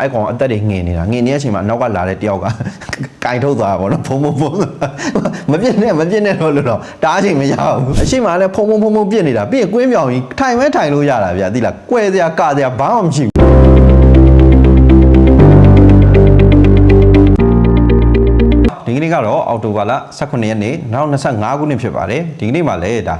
အဲ့ကောင်အသက်တွေငင်နေတာငင်နေတဲ့အချိန်မှာနောက်ကလာတဲ့တယောက်ကကင်ထုတ်သွားတာပေါ့နော်ဖုံဖုံဖုံမပြစ်နဲ့မပြစ်နဲ့တော့လို့တော့တားချိန်မရဘူးအရှိမလည်းဖုံဖုံဖုံဖုံပြစ်နေတာပြီးရင်ကွင်းပြောင်ကြီးထိုင်မဲထိုင်လို့ရတာဗျာသိလားကွဲစရာကစရာဘာမှမရှိဘူးဒီကနေ့ကတော့အောက်တိုဘာလ18ရက်နေ့နောက်25ခုနှစ်ဖြစ်ပါတယ်ဒီကနေ့မှာလည်းဒါ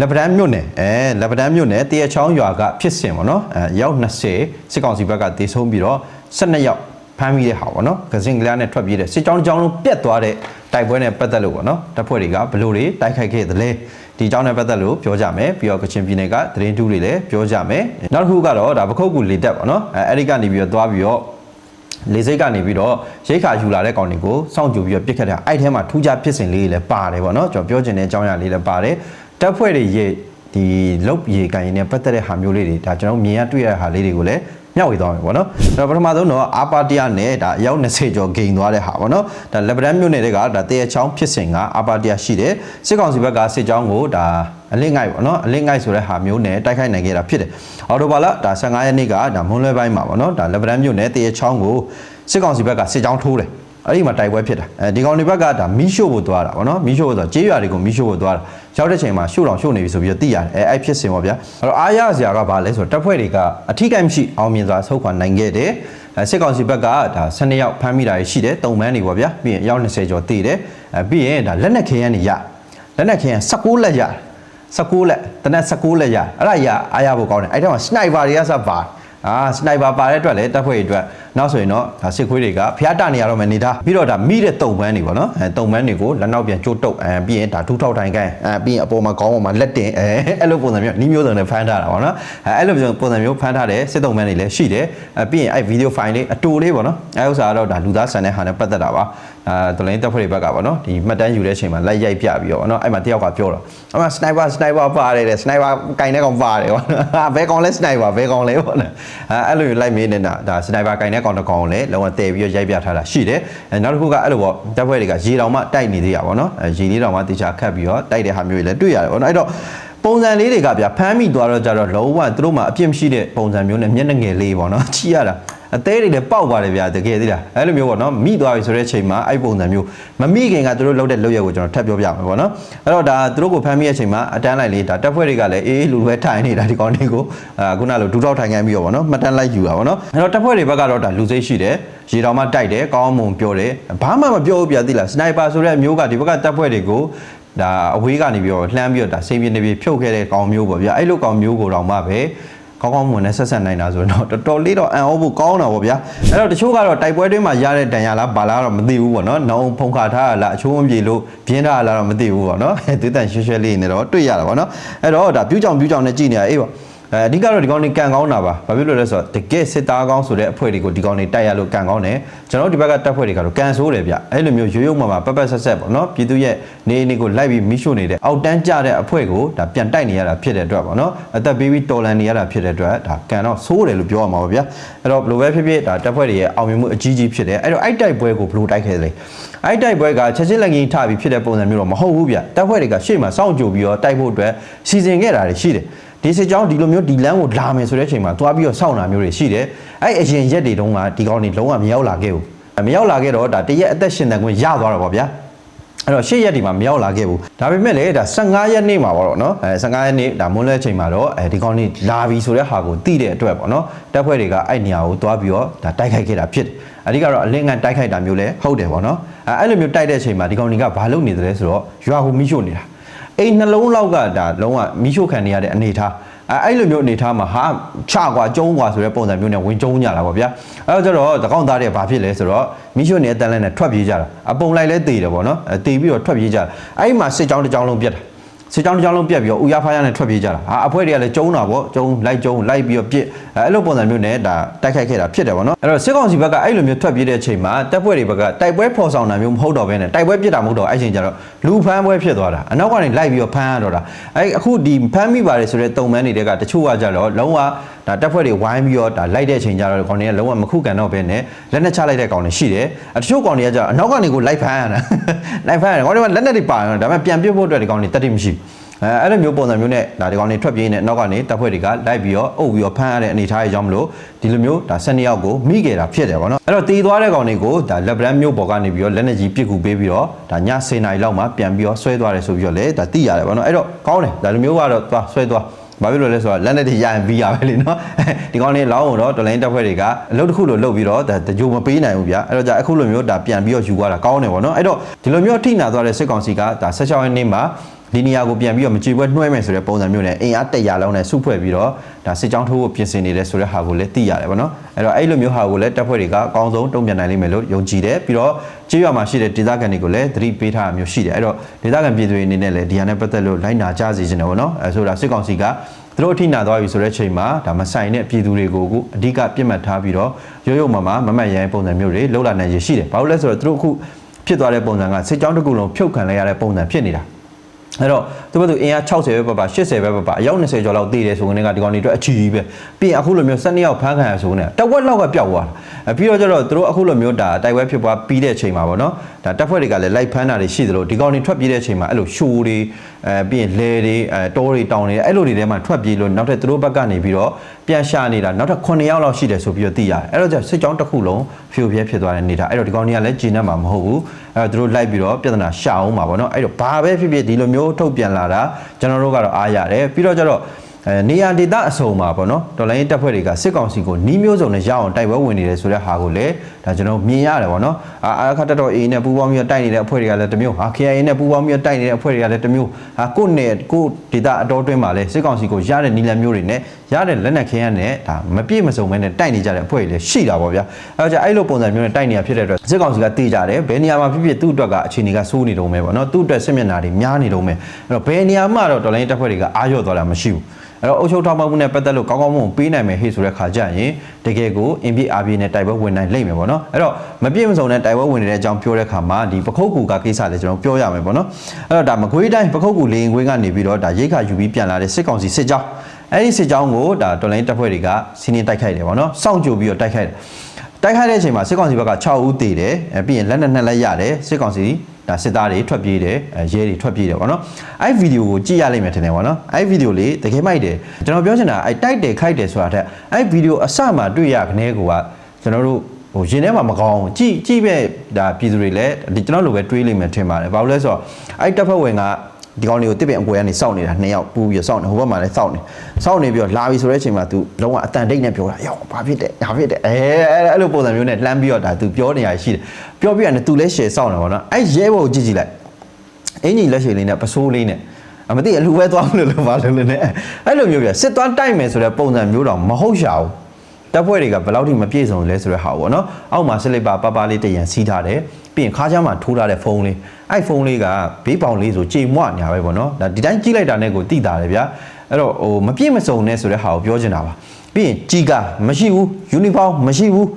လက်ပတန်းမြို့နယ်အဲလက်ပတန်းမြို့နယ်တရချောင်းရွာကဖြစ်စဉ်ပေါ့နော်အဲရောက်20စစ်ကောင်စီဘက်ကတည်ဆုံးပြီးတော့12ရောက်ဖမ်းမိတဲ့ဟာပေါ့နော်ဂဇင်ကလေးနဲ့ထွက်ပြေးတဲ့စစ်ကြောင်းတစ်ကြောင်းလုံးပြတ်သွားတဲ့တိုက်ပွဲနဲ့ပတ်သက်လို့ပေါ့နော်တပ်ဖွဲ့တွေကဘလို့တွေတိုက်ခိုက်ခဲ့သလဲဒီအကြောင်းနဲ့ပတ်သက်လို့ပြောကြမယ်ပြီးတော့ကချင်ပြည်နယ်ကသတင်းတူးတွေလည်းပြောကြမယ်နောက်တစ်ခုကတော့ဒါပခုတ်ကူလေတက်ပေါ့နော်အဲအဲ့ဒီကနေပြီးတော့သွားပြီးတော့လေစိတ်ကနေပြီးတော့ရိတ်ခါယူလာတဲ့ကောင်တွေကိုစောင့်ကြိုပြီးတော့ပြစ်ခတ်တာအဲ့ထဲမှာထူးခြားဖြစ်စဉ်လေးတွေလည်းပါတယ်ပေါ့နော်ကျွန်တော်ပြောချင်တဲ့အကြောင်းအရာလေးလည်းပါတယ် တပ်ဖွဲ့တွေရဲ့ဒီလုတ်ရေကန်ရင်နဲ့ပတ်သက်တဲ့ဟာမျိုးလေးတွေဒါကျွန်တော်မြင်ရတွေ့ရတဲ့ဟာလေးတွေကိုလည်းမျှဝေသွားမယ်ပေါ့နော်အဲ့တော့ပထမဆုံးတော့အာပါတီယာနဲ့ဒါအယောက်20ကျော်ဂိန်သွားတဲ့ဟာပေါ့နော်ဒါလက်ပတန်းမြို့နယ်တွေကဒါတရချောင်းဖြစ်စဉ်ကအာပါတီယာရှိတယ်စစ်ကောင်စီဘက်ကစစ်ကြောင်းကိုဒါအလင်းငိုက်ပေါ့နော်အလင်းငိုက်ဆိုတဲ့ဟာမျိုးနဲ့တိုက်ခိုက်နိုင်ခဲ့တာဖြစ်တယ်အော်တိုဘာလဒါ15ရက်နေ့ကဒါမွန်းလွဲပိုင်းမှာပေါ့နော်ဒါလက်ပတန်းမြို့နယ်တရချောင်းကိုစစ်ကောင်စီဘက်ကစစ်ကြောင်းထိုးတယ်အဲ့ဒီမှာတိုက်ပွဲဖြစ်တာအဲဒီကောင်တွေဘက်ကဒါမီးရှို့ဖို့သွားတာဗောနော်မီးရှို့ဖို့ဆိုကြေးရွာတွေကိုမီးရှို့ဖို့သွားတာ ရောက်တဲ့ချိန်မှာရှို့တော်ရှို့နေပြီဆိုပြီးတော့သိရတယ်အဲအဲ့ဖြစ်စဉ်ပေါ့ဗျာအဲ့တော့အားရစရာကဘာလဲဆိုတော့တပ်ဖွဲ့တွေကအထီးကိုက်မရှိအောင်မြင်စွာဆုတ်ခွာနိုင်ခဲ့တယ်အဲစစ်ကောင်စီဘက်ကဒါ12ရောက်ဖမ်းမိတာရှိတယ်တုံမန်းတွေပေါ့ဗျာပြီးရင်အယောက်20ကျော်တည်တယ်အဲပြီးရင်ဒါလက်နက်ခဲယမ်းတွေရလက်နက်ခဲယမ်း16လက်ရ16လက်တနက်16လက်ရအဲ့ဒါရအားရဖို့ကောင်းတယ်အဲ့ထဲမှာစနိုက်ပါတွေကစပါအာစနိုက်ပါပါတဲ့အတွက်လည်းတပ်ဖွဲ့တွေအတွက် နောက်ဆိုရင်တော့ဒါစစ်ခွေးတွေကဖျားတနေရတော့မယ်နေသားပြီးတော့ဒါမိတဲ့တုံပန်းတွေပေါ့နော်အဲတုံပန်းတွေကိုလက်နောက်ပြန်ကျိုးတုပ်အဲပြီးရင်ဒါဒူးထောက်ထိုင်ကိုင်းအဲပြီးရင်အပေါ်မှာခေါင်းပေါ်မှာလက်တင်အဲအဲ့လိုပုံစံမျိုးနီးမျိုးစုံနဲ့ဖမ်းထားတာပေါ့နော်အဲအဲ့လိုပုံစံမျိုးဖမ်းထားတဲ့စစ်တုံပန်းတွေလည်းရှိတယ်အဲပြီးရင်အဲ့ဗီဒီယိုဖိုင်လေးအတူလေးပေါ့နော်အဲဥစ္စာကတော့ဒါလူသားဆန်တဲ့ဟာနဲ့ပတ်သက်တာပါအဲဒလိုင်းတပ်ဖွဲ့တွေဘက်ကပေါ့နော်ဒီမှတ်တမ်းယူတဲ့အချိန်မှာလိုက်ရိုက်ပြပြီးတော့ပေါ့နော်အဲ့မှာတယောက်ကပြောတော့အမစနိုက်ပါစနိုက်ပါပါတယ်တဲ့စနိုက်ပါကင်တဲ့ကောင်ပါတယ်ပေါ့နော်ဟာဘဲကောင်လဲစနိုက်ပါဘဲကောင်လဲပေါ့နော်အဲအဲ့လိုမျိုးလိုက်မေးနေတာဒါစနိုက်ပါကင်တဲ့ကောင်တစ်ကောင်ကိုလည်းလုံးဝတည်ပြီးတော့ရိုက်ပြထားတာရှိတယ်အဲနောက်တစ်ခုကအဲ့လိုပေါ့တပ်ဖွဲ့တွေကရေတောင်မှတိုက်နေသေးရပါတော့အဲရေလေးတောင်မှတေချာခတ်ပြီးတော့တိုက်တဲ့ဟာမျိုးတွေလည်းတွေ့ရတယ်ပေါ့နော်အဲ့တော့ပုံစံလေးတွေကဗျာဖမ်းမိသွားတော့ကြတော့လုံးဝသူတို့မှအပြစ်မရှိတဲ့ပုံစံမျိုးနဲ့မျက်နှာငယ်လေးပေါ့နော်ချီရတာ အသေးတွေလည်းပေါက်ပါတယ်ဗျာတကယ်သေးလားအဲ့လိုမျိုးပေါ့နော်မိသွားပြီဆိုတဲ့အချိန်မှာအဲ့ပုံစံမျိုးမမိခင်ကသူတို့လုပ်တဲ့လုပ်ရက်ကိုကျွန်တော်ထပ်ပြောပြမယ်ပေါ့နော်အဲ့တော့ဒါသူတို့ကိုဖမ်းမိတဲ့အချိန်မှာအတန်းလိုက်လေးဒါတပ်ဖွဲ့တွေကလည်းအေးအေးလူပဲထိုင်နေတာဒီကောင်တွေကိုအာခုနလိုဒူးထောက်ထိုင်ခိုင်းပြီးတော့ပေါ့နော်မှတ်တမ်းလိုက်ယူတာပေါ့နော်အဲ့တော့တပ်ဖွဲ့တွေဘက်ကတော့ဒါလူစိတ်ရှိတယ်ရေတောင်မှတိုက်တယ်ကောင်းမွန်ပြောတယ်ဘာမှမပြောဘူးဗျာသိလားစနိုက်ပါဆိုတဲ့အမျိုးကဒီဘက်ကတပ်ဖွဲ့တွေကိုဒါအဝေးကနေပြီးတော့လှမ်းပြီးတော့ဒါစိန်ပြင်းနေပြီးဖြုတ်ခဲ့တဲ့ကောင်မျိုးပေါ့ဗျာအဲ့လိုကောင်မျိုးကိုတော့မှပဲ ကောင်းကောင်းမွန်နဲ့ဆက်ဆက်နိုင်တာဆိုတော့တော်တော်လေးတော့အံ့ဩဖို့ကောင်းတာပေါ့ဗျာအဲ့တော့တချို့ကတော့တိုက်ပွဲတွင်းမှာရတဲ့တန်ရလားဘာလားတော့မသိဘူးပေါ့နော်နောင်ဖုန်ခါထားရလားအချိုးမပြေလို့ပြင်းထားရလားတော့မသိဘူးပေါ့နော်သူတန်ရွှဲရွှဲလေးနေတော့တွေ့ရတာပေါ့နော်အဲ့တော့ဒါပြူးကြောင်ပြူးကြောင်နဲ့ကြည်နေတာအေးပေါ့ အဲအဓိကတော့ဒီကောင်တွေကန်ကောင်းတာပါဘာဖြစ်လို့လဲဆိုတော့တကယ်စစ်သားကောင်းဆိုတဲ့အဖွဲ့တွေကိုဒီကောင်တွေတိုက်ရလို့ကန်ကောင်းတယ်ကျွန်တော်တို့ဒီဘက်ကတပ်ဖွဲ့တွေကတော့ကန်ဆိုးတယ်ဗျအဲ့လိုမျိုးရိုးရိုးမှမှပက်ပက်ဆက်ဆက်ပေါ့နော်ပြည်သူရဲ့နေနေကိုလိုက်ပြီးမိရှို့နေတဲ့အောက်တန်းကြတဲ့အဖွဲ့ကိုဒါပြန်တိုက်နေရတာဖြစ်တဲ့အတွက်ပေါ့နော်အသက်ပေးပြီးတော်လန်နေရတာဖြစ်တဲ့အတွက်ဒါကန်တော့ဆိုးတယ်လို့ပြောရမှာပါဗျအဲ့တော့ဘယ်လိုပဲဖြစ်ဖြစ်ဒါတပ်ဖွဲ့တွေရဲ့အောင်မြင်မှုအကြီးကြီးဖြစ်တယ်အဲ့တော့အဲ့တိုက်ပွဲကိုဘယ်လိုတိုက်ခဲ့လဲအဲ့တိုက်ပွဲကချက်ချင်းလက်ငင်းထပြီးဖြစ်တဲ့ပုံစံမျိုးတော့မဟုတ်ဘူးဗျတပ်ဖွဲ့တွေကရှေ့မှာစောင့်ကြိုပြီးတော့တိုက်ဖို့အတွက်စီစဉ်ခဲ့တာတွေရှိတယ် ဒီစစ်ကြောင်းဒီလိုမျိုးဒီလမ်းကိုလာမယ်ဆိုတဲ့အချိန်မှာသွားပြီးတော့စောင့်တာမျိုးတွေရှိတယ်အဲ့အရင်ရက်တွေတုန်းကဒီကောင်းတွေလုံးဝမရောက်လာခဲ့ဘူးမရောက်လာခဲ့တော့ဒါတရက်အသက်ရှင်တန်ခွင့်ရသွားတော့ဗောဗျာအဲ့တော့ရှေ့ရက်ဒီမှာမရောက်လာခဲ့ဘူးဒါပေမဲ့လေဒါ15ရက်နေ့မှာပေါ့နော်အဲ15ရက်နေ့ဒါမွန်းလွဲချိန်မှာတော့အဲဒီကောင်းနေလာပြီဆိုတဲ့ဟာကိုသိတဲ့အတွက်ပေါ့နော်တပ်ဖွဲ့တွေကအဲ့နေရာကိုသွားပြီးတော့ဒါတိုက်ခိုက်ခဲ့တာဖြစ်တယ်အဓိကတော့အလင်းကန်တိုက်ခိုက်တာမျိုးလည်းဟုတ်တယ်ပေါ့နော်အဲအဲ့လိုမျိုးတိုက်တဲ့အချိန်မှာဒီကောင်းတွေကဘာလုပ်နေသလဲဆိုတော့ရွာကိုမိရှို့နေတာ အိမ်နှလုံးလောက်ကဒါလုံးဝမိရှို့ခံနေရတဲ့အနေအထားအဲအဲ့လိုမျိုးအနေထားမှာဟာချကွာကျုံးကွာဆိုတဲ့ပုံစံမျိုးနဲ့ဝင်ကျုံးကြတာပေါ့ဗျာအဲတော့ကျတော့တကောင်းသားတွေဘာဖြစ်လဲဆိုတော့မိရှုနေအတန်းလဲနဲ့ထွက်ပြေးကြတာအပုံလိုက်လဲတေတယ်ပေါ့နော်အဲတေပြီးတော့ထွက်ပြေးကြတာအဲ့ဒီမှာစစ်ကြောင်းတစ်ကြောင်းလုံးပြတ်တာ စစ်ကြောင်းတစ်ကြောင်းလုံးပြတ်ပြီးတော့ဥရဖားရနဲ့ထွက်ပြေးကြတာဟာအဖွဲတွေကလည်းကျုံးတာပေါ့ကျုံးလိုက်ကျုံးလိုက်ပြီးတော့ပြစ်အဲအဲ့လိုပုံစံမျိုးနဲ့ဒါတိုက်ခိုက်ခဲ့တာဖြစ်တယ်ပေါ့နော်အဲ့တော့စစ်ကောင်စီဘက်ကအဲ့လိုမျိုးထွက်ပြေးတဲ့အချိန်မှာတပ်ဖွဲ့တွေဘက်ကတိုက်ပွဲဖော်ဆောင်တာမျိုးမဟုတ်တော့ဘဲနဲ့တိုက်ပွဲပြစ်တာမဟုတ်တော့အဲ့ချိန်ကျတော့လူဖမ်းပွဲဖြစ်သွားတာအနောက်ကနေလိုက်ပြီးတော့ဖမ်းရတော့တာအဲ့အခုဒီဖမ်းမိပါတယ်ဆိုတဲ့တုံမန်းတွေကတချို့ကကြတော့လုံးဝဒါတပ်ဖွဲ့တွေဝိုင်းပြီးတော့ဒါလိုက်တဲ့အချိန်ကျတော့ကောင်တွေကလုံးဝမခုကန်တော့ဘဲနဲ့လက်နဲ့ချလိုက်တဲ့ကောင်တွေရှိတယ်အတချို့ကောင်တွေကကြတော့အနောက်ကနေကိုလိုက်ဖမ်းရတာလိုက်ဖမ်းရတယ်ကောင်တွေကလက်နဲ့တွေပါရတော့ဒါပေမဲ့ပြန်ပြစ်ဖို့အတွက်ဒီကောင်တွေတက်တိမရှိဘူး အဲအဲ့လိုမျိုးပုံစံမျိုးနဲ့ဒါဒီကောင်တွေထွက်ပြေးနေနောက်ကနေတပ်ဖွဲ့တွေကလိုက်ပြီးတော့အုပ်ပြီးတော့ဖမ်းရတဲ့အနေအထားအကြောင်းမလို့ဒီလိုမျိုးဒါ12ယောက်ကိုမိခဲ့တာဖြစ်တယ်ဗောနော်အဲ့တော့တီးသွားတဲ့ကောင်တွေကိုဒါလက်ဗရန်မျိုးပေါ်ကနေပြီးတော့လက်နေကြီးပစ်ကူပေးပြီးတော့ဒါည10နာရီလောက်မှပြန်ပြီးတော့ဆွဲသွားတယ်ဆိုပြီးတော့လေဒါသိရတယ်ဗောနော်အဲ့တော့ကောင်းတယ်ဒါလိုမျိုးကတော့သွားဆွဲသွားဘာဖြစ်လို့လဲဆိုတော့လက်နဲ့တွေရရင်ပြီးရပဲလေနော်ဒီကောင်လေးလောင်းတော့တော်လိုင်းတက်ဖွဲ့တွေကအလုပ်တစ်ခုလိုလုပ်ပြီးတော့ဒါတကြိုမပေးနိုင်ဘူးဗျာအဲ့တော့じゃအခုလိုမျိုးဒါပြန်ပြီးတော့ယူသွားတာကောင်းတယ်ဗောနော်အဲ့တော့ဒီလိုမျိုးအထိနာသွားတဲ့စစ်ကောင်စီကဒါ16ရက်နေ့မှာ ဒီနေရာကိုပြန်ပြီးတော့မကြည်ပွဲနှွှဲမယ်ဆိုတဲ့ပုံစံမျိုးနဲ့အင်အား100လောက်နဲ့စုဖွဲ့ပြီးတော့ဒါစစ်ကြောင်းထိုးဖို့ပြင်ဆင်နေတယ်ဆိုတဲ့ဟာကိုလည်းသိရတယ်ဗောနော်အဲ့တော့အဲ့လိုမျိုးဟာကိုလည်းတပ်ဖွဲ့တွေကအကောင်းဆုံးတုံ့ပြန်နိုင်လိမ့်မယ်လို့ယုံကြည်တယ်ပြီးတော့ကြေးရွာမှာရှိတဲ့ဒေသခံတွေကိုလည်းသတိပေးထားတာမျိုးရှိတယ်အဲ့တော့ဒေသခံပြည်သူတွေအနေနဲ့လည်းဒီဟာနဲ့ပတ်သက်လို့လိုက်နာကြစီခြင်းတယ်ဗောနော်အဲဆိုတာစစ်ကောင်စီကသူတို့အထိနာသွားပြီဆိုတဲ့ချိန်မှာဒါမဆိုင်တဲ့ပြည်သူတွေကိုအခုအဓိကပြစ်မှတ်ထားပြီးတော့ရုံရုံမှာမမတ်ရိုင်းပုံစံမျိုးတွေလှုပ်လာနိုင်ရရှိတယ်ဘာလို့လဲဆိုတော့သူတို့အခုဖြစ်သွားတဲ့ပုံစံကစစ်ကြောင်းတစ်ခုလုံးဖြုတ်ခံလိုက်ရတဲ့ပုံစံဖြစ်နေတာ အဲ့တော့သူတို့အင်အား60ပဲပါပါ80ပဲပါပါအယောက်20ကျော်လောက်တည်တယ်ဆိုကနေကဒီကောင်တွေအတွက်အချီကြီးပဲပြီးရင်အခုလိုမျိုး12ယောက်ဖမ်းခံရဆိုကနေတဝက်လောက်ကပျောက်သွားတာအဲပြီးတော့ကျတော့သူတို့အခုလိုမျိုးဒါတိုက်ပွဲဖြစ်ပွားပြီးတဲ့အချိန်မှာပေါ့နော်ဒါတပ်ဖွဲ့တွေကလည်းလိုက်ဖမ်းတာတွေရှိသလိုဒီကောင်တွေထွက်ပြေးတဲ့အချိန်မှာအဲ့လိုရှိုးတွေ အဲပြီးရင်လဲတွေအဲတောတွေတောင်တွေအဲ့လိုတွေထဲမှာထွက်ပြေးလို့နောက်ထပ်သူတို့ဘက်ကနေပြီးတော့ပြန်ရှာနေတာနောက်ထပ်9ယောက်လောက်ရှိတယ်ဆိုပြီးတော့သိရတယ်အဲ့တော့ကျစစ်ကြောင်းတစ်ခုလုံးဖြိုပြဲဖြစ်သွားတဲ့နေတာအဲ့တော့ဒီကောင်တွေကလည်းဂျင်းနဲ့မှာမဟုတ်ဘူးအဲ့တော့သူတို့လိုက်ပြီးတော့ပြဿနာရှာအောင်ပါပေါ့နော်အဲ့တော့ဘာပဲဖြစ်ဖြစ်ဒီလိုမျိုးထုတ်ပြန်လာတာကျွန်တော်တို့ကတော့အားရတယ်ပြီးတော့ကျတော့ အဲနေရာဒေသအစုံမှာပေါ့နော်တော်လိုင်းတပ်ဖွဲ့တွေကစစ်ကောင်စီကိုနှီးမျိုးစုံနဲ့ရအောင်တိုက်ပွဲဝင်နေတယ်ဆိုတဲ့ဟာကိုလည်းဒါကျွန်တော်မြင်ရတယ်ပေါ့နော်အာအာခတ်တော် A နဲ့ပူးပေါင်းပြီးတော့တိုက်နေတဲ့အဖွဲ့တွေကလည်းတစ်မျိုးဟာ KIA နဲ့ပူးပေါင်းပြီးတော့တိုက်နေတဲ့အဖွဲ့တွေကလည်းတစ်မျိုးဟာကိုယ့်နဲ့ကိုယ့်ဒေသအတော်တွင်းမှာလည်းစစ်ကောင်စီကိုရတဲ့နီလန်မျိုးတွေနဲ့ရတဲ့လက်နက်ခဲယမ်းနဲ့ဒါမပြည့်မစုံမဲနဲ့တိုက်နေကြတဲ့အဖွဲ့တွေလည်းရှိတာပေါ့ဗျာအဲတော့အဲ့လိုပုံစံမျိုးနဲ့တိုက်နေတာဖြစ်တဲ့အတွက်စစ်ကောင်စီကတေးကြတယ်ဘယ်နေရာမှာဖြစ်ဖြစ်သူ့အတွက်ကအခြေအနေကစိုးနေတုံးပဲပေါ့နော်သူ့အတွက်စစ်မျက်နှာတွေများနေတုံးပဲအဲ့တော့ဘယ်နေရာမှာတော့တော်လိုင်းတပ်ဖွဲ့တွေကအာရုံသွားတာမရှိဘူး အဲ့တော့အုပ်ချုပ်ထောက်ပံ့မှုနဲ့ပတ်သက်လို့ကောင်းကောင်းမွန်ပေးနိုင်မယ်ဟေ့ဆိုတဲ့ခါကျရင်တကယ်ကိုအင်ပြအာပြနဲ့တိုက်ပွဲဝင်နိုင်လိမ့်မယ်ပေါ့နော်အဲ့တော့မပြည့်မစုံတဲ့တိုက်ပွဲဝင်နေတဲ့အကြောင်းပြောတဲ့ခါမှာဒီပခုတ်ကူကကိစ္စလည်းကျွန်တော်ပြောရမယ်ပေါ့နော်အဲ့တော့ဒါမကွေးတိုင်းပခုတ်ကူလေရင်ခွင်းကနေပြီးတော့ဒါရိတ်ခါယူပြီးပြန်လာတဲ့စစ်ကောင်စီစစ်ကြောင်းအဲ့ဒီစစ်ကြောင်းကိုဒါတော်လိုင်းတပ်ဖွဲ့တွေကစီးနင်းတိုက်ခိုက်တယ်ပေါ့နော်စောင့်ကြိုပြီးတော့တိုက်ခိုက်တယ်တိုက်ခိုက်တဲ့အချိန်မှာစစ်ကောင်စီဘက်က6ဦးသေတယ်အဲပြီးရင်လက်နက်နှစ်လက်ရတယ်စစ်ကောင်စီ ဒါစစ်သားတွေထွက်ပြေးတယ်အဲရဲတွေထွက်ပြေးတယ်ဗောနော်အဲ့ဗီဒီယိုကိုကြည့်ရလိမ့်မယ်ထင်တယ်ဗောနော်အဲ့ဗီဒီယိုလေးတကယ်မိုက်တယ်ကျွန်တော်ပြောချင်တာအဲ့တိုက်တယ်ခိုက်တယ်ဆိုတာတဲ့အဲ့ဗီဒီယိုအစမှတွေ့ရခနဲကိုကကျွန်တော်တို့ဟိုရင်ထဲမှာမကောင်းဘူးကြည့်ကြည့်ပဲဒါပြည်သူတွေလည်းဒီကျွန်တော်လိုပဲတွေးလိမ့်မယ်ထင်ပါတယ်ဘာလို့လဲဆိုတော့အဲ့တပ်ဖွဲ့ဝင်က ဒီကောင်လေးကိုတစ်ပင်အကွယ်ကနေစောင့်နေတာနှစ်ယောက်ပူပြီးစောင့်နေဟိုဘက်မှာလည်းစောင့်နေစောင့်နေပြီးတော့လာပြီဆိုတဲ့အချိန်မှာ तू လုံးဝအတန်တိတ်နဲ့ပြောတာယောဘာဖြစ်တယ်ညာဖြစ်တယ်အဲအဲ့လိုပုံစံမျိုးနဲ့လှမ်းပြီးတော့ဒါ तू ပြောနေရရှိတယ်ပြောပြရတယ် तू လည်း share စောင့်နေပါတော့အဲ့ရဲဘော်ကိုကြည့်ကြည့်လိုက်အင်ကြီးလက်ရှိလေးနဲ့ပစိုးလေးနဲ့အမသိအလူပဲသွားမလို့လို့ပါလို့လည်းအဲ့လိုမျိုးပြစစ်သွားတိုက်မယ်ဆိုတဲ့ပုံစံမျိုးတော့မဟုတ်ရှာဘူး တပ်ဖွဲ့တွေကဘယ်လောက်ထိမပြည့်စုံလဲဆိုတဲ့ဟာပေါ့နော်အောက်မှာစလစ်ပါပပလေးတရံစီးထားတယ်ပြီးရင်ခါးချမ်းမှာထိုးထားတဲ့ဖုန်းလေးအဲ့ဖုန်းလေးကဘေးပေါင်လေးဆိုကြေမွညာပဲပေါ့နော်ဒါဒီတိုင်းကြည့်လိုက်တာနဲ့ကိုတိတာတယ်ဗျာအဲ့တော့ဟိုမပြည့်မစုံနဲ့ဆိုတဲ့ဟာကိုပြောချင်တာပါပြီးရင်ကြီးကမရှိဘူးယူနီဖောင်းမရှိဘူး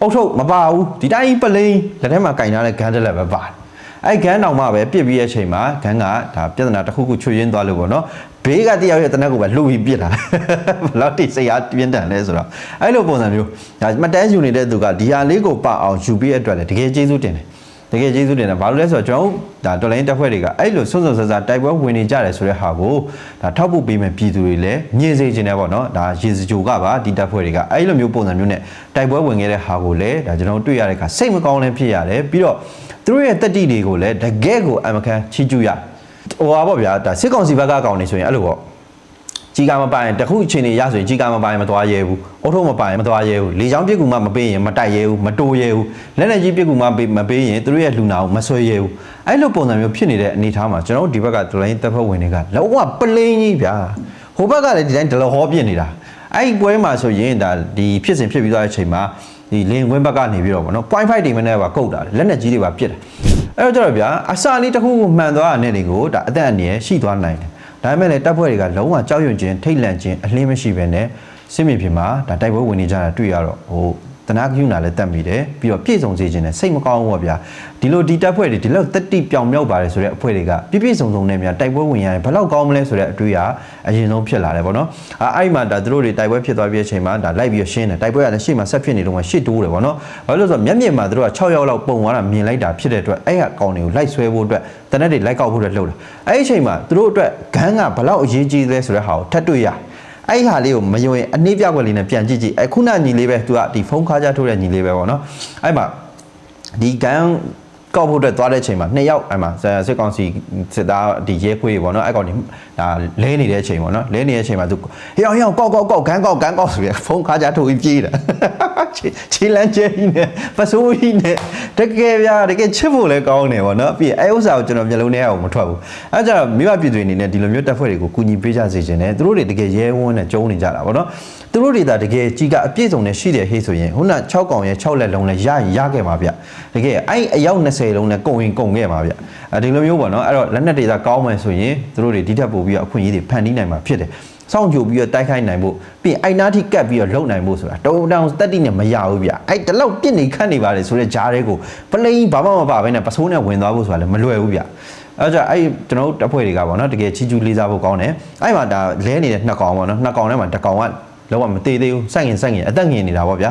အုတ်ထုတ်မပါဘူးဒီတိုင်းပလိန်လက်ထဲမှာကင်ထားတဲ့ဂန်တက်လက်ပဲပါတယ်အဲ့ဂန်းတောင်မှပဲပြစ်ပြီးရဲ့အချိန်မှာဂန်းကဒါပြဿနာတစ်ခုခုချွေရင်းသွားလို့ပေါ့နော် ဘေးကတယောက်ရဲ့တနက်ကိုပဲလှုပ်ပြီးပြစ်တာဘယ်လောက်တိစိတ်အားပြင်းထန်လဲဆိုတော့အဲ့လိုပုံစံမျိုးဒါမှတ်တမ်းယူနေတဲ့သူကဒီဟာလေးကိုပအောင်ယူပြီးအတွက်လည်းတကယ်ကျေးဇူးတင်တယ်တကယ်ကျေးဇူးတင်တယ်ဘာလို့လဲဆိုတော့ကျွန်တော်ဒါတော်လိုင်းတက်ဖွဲ့တွေကအဲ့လိုစွန့်စွန့်ဆဆတိုက်ပွဲဝင်နေကြတယ်ဆိုတဲ့ဟာကိုဒါထောက်ပို့ပေးမဲ့ပြည်သူတွေလည်းမြင်စေချင်တယ်ပေါ့နော်ဒါရေစကြိုကပါဒီတက်ဖွဲ့တွေကအဲ့လိုမျိုးပုံစံမျိုးနဲ့တိုက်ပွဲဝင်ခဲ့တဲ့ဟာကိုလည်းဒါကျွန်တော်တွေ့ရတဲ့အခါစိတ်မကောင်းလည်းဖြစ်ရတယ်ပြီးတော့သူတို့ရဲ့တက်တီတွေကိုလည်းတကယ်ကိုအမကန်ချီးကျူးရ ဟိုပါပေါ့ဗျာဒါစစ်ကောင်စီဘက်ကကောင်းနေဆိုရင်အဲ့လိုပေါ့ကြီးကမပိုင်တခုအချိန်နေရဆိုရင်ကြီးကမပိုင်မသွားရဲဘူးအုတ်ထုံးမပိုင်မသွားရဲဘူးလေချောင်းပြစ်ကူမှမပေးရင်မတိုက်ရဲဘူးမတိုးရဲဘူးလက်နဲ့ကြီးပြစ်ကူမှမပေးရင်သူတို့ရဲ့လူနာကိုမဆွဲရဲဘူးအဲ့လိုပုံစံမျိုးဖြစ်နေတဲ့အနေအထားမှာကျွန်တော်တို့ဒီဘက်ကဒလိုင်းတပ်ဖွဲ့ဝင်တွေကလောကပလင်းကြီးဗျာဟိုဘက်ကလည်းဒီတိုင်းဒလဟောပြစ်နေတာအဲ့ဒီပွဲမှာဆိုရင်ဒါဒီဖြစ်စဉ်ဖြစ်ပြီးသွားတဲ့အချိန်မှာဒီလင်ကွင်းဘက်ကနေပြီးတော့ဗောနော် point 5တွေမနဲ့ပါကုတ်တာလက်နဲ့ကြီးတွေပါပြစ်တာ အဲ့တော့ကျတော့ဗျာအစာလေးတစ်ခုခုမှန်သွားတဲ့နေတွေကိုဒါအသက်အန္တရာယ်ရှိသွားနိုင်တယ်ဒါပေမဲ့လည်းတပ်ဖွဲ့တွေကလုံးဝကြောက်ရွံ့ခြင်းထိတ်လန့်ခြင်းအလင်းမရှိဘဲနဲ့စစ်မြေပြင်မှာဒါတိုက်ပွဲဝင်နေကြတာတွေ့ရတော့ဟို တနာကယူနာလည်းတတ်မိတယ်ပြီးတော့ပြည့်စုံစေခြင်းနဲ့စိတ်မကောင်းဘူးပေါ့ဗျာဒီလိုဒီတပ်ဖွဲ့တွေဒီလောက်တက်တိပြောင်မြောက်ပါတယ်ဆိုတဲ့အဖွဲ့တွေကပြည့်ပြည့်စုံစုံနဲ့များတိုက်ပွဲဝင်ရရင်ဘယ်လောက်ကောင်းမလဲဆိုတဲ့အတွေးကအရင်ဆုံးဖြစ်လာတယ်ပေါ့နော်အဲအဲ့ဒီမှာဒါသူတို့တွေတိုက်ပွဲဖြစ်သွားပြီးတဲ့အချိန်မှာဒါလိုက်ပြီးရှင်းတယ်တိုက်ပွဲကလည်းရှေ့မှာဆက်ဖြစ်နေတော့မှရှေ့တိုးတယ်ပေါ့နော်ဘာလို့လဲဆိုတော့မျက်မြင်မှာသူတို့က6ရောက်လောက်ပုံသွားတာမြင်လိုက်တာဖြစ်တဲ့အတွက်အဲ့ဟာကောင်းတွေကိုလိုက်ဆွဲဖို့အတွက်တနက်တွေလိုက်ကောက်ဖို့အတွက်လှုပ်တာအဲ့ဒီအချိန်မှာသူတို့အတွက်ဂန်းကဘယ်လောက်အရေးကြီးလဲဆိုတဲ့ဟာကိုထပ်တွေ့ရတယ် အဲ့ဒီဟာလေးကိုမယုံရင်အနည်းပြကွက်လေးနဲ့ပြန်ကြည့်ကြည့်အခုနညီလေးပဲသူကဒီဖုန်းခါကြထိုးတဲ့ညီလေးပဲပေါ့နော်အဲ့မှာဒီဂန်းကောက်ဖို့အတွက်သွားတဲ့အချိန်မှာနှစ်ယောက်အဲ့မှာစစ်ကောင်စီစစ်သားဒီရဲခွေးပေါ့နော်အဲ့ကောင်ဒီဒါလဲနေတဲ့အချိန်ပေါ့နော်လဲနေတဲ့အချိန်မှာသူဟေးအောင်ဟေးအောင်ကောက်ကောက်ကောက်ဂန်းကောက်ဂန်းကောက်ဆိုပြီးဖုန်းခါကြထိုးပြီးပြေးတာချီလန်းကျဲကြီးနဲ့ပစိုးကြီးနဲ့ တကယ်ဗျာတကယ်ချစ်ဖို့လည်းကောင်းတယ်ပေါ့နော်ပြီးအဲ့ဥစ္စာကိုကျွန်တော်မျက်လုံးထဲအောင်မထွက်ဘူးအဲ့ကြတော့မိဘပြည်သူတွေအနေနဲ့ဒီလိုမျိုးတက်ဖွဲ့တွေကိုကူညီပေးကြစေချင်တယ်သူတို့တွေတကယ်ရဲဝန်းနဲ့ကျုံနေကြတာပေါ့နော်သူတို့တွေဒါတကယ်ကြီးကအပြည့်စုံနဲ့ရှိတယ်ဟေ့ဆိုရင်ခုန6កောင်ရဲ့6လက်လုံးနဲ့ရရင်ရခဲ့ပါဗျတကယ်အဲ့အယောက်20လုံးနဲ့ကုန်ရင်ကုန်ခဲ့ပါဗျအဲဒီလိုမျိုးပေါ့နော်အဲ့တော့လက်နက်တွေသာကောင်းမယ်ဆိုရင်သူတို့တွေဒီထက်ပိုပြီးတော့အခွင့်အရေးတွေဖန်တီးနိုင်မှာဖြစ်တယ် စောင့်ကြိုပြီးတော့တိုက်ခိုက်နိုင်ဖို့ပြီးရင်အိုင်နာထိကတ်ပြီးတော့လုံနိုင်ဖို့ဆိုတာတုံတောင်တက်တိနဲ့မရဘူးဗျအဲ့တလောက်ပြစ်နေခတ်နေပါလေဆိုတဲ့ဂျားတွေကိုပလိန်ဘာမှမပါဘဲနဲ့ပစိုးနဲ့ဝင်သွားဖို့ဆိုတာလည်းမလွယ်ဘူးဗျအဲ့ကြအဲ့ကျွန်တော်တို့တပ်ဖွဲ့တွေကပေါ့နော်တကယ်ချီကျူးလေးစားဖို့ကောင်းတယ်အဲ့မှာဒါလဲနေတဲ့နှစ်ကောင်ပေါ့နော်နှစ်ကောင်ထဲမှာတစ်ကောင်က လောကမသေးသေးဘူးစိုက်ရင်စိုက်ရင်အသက်ငင်နေတာပေါ့ဗျာ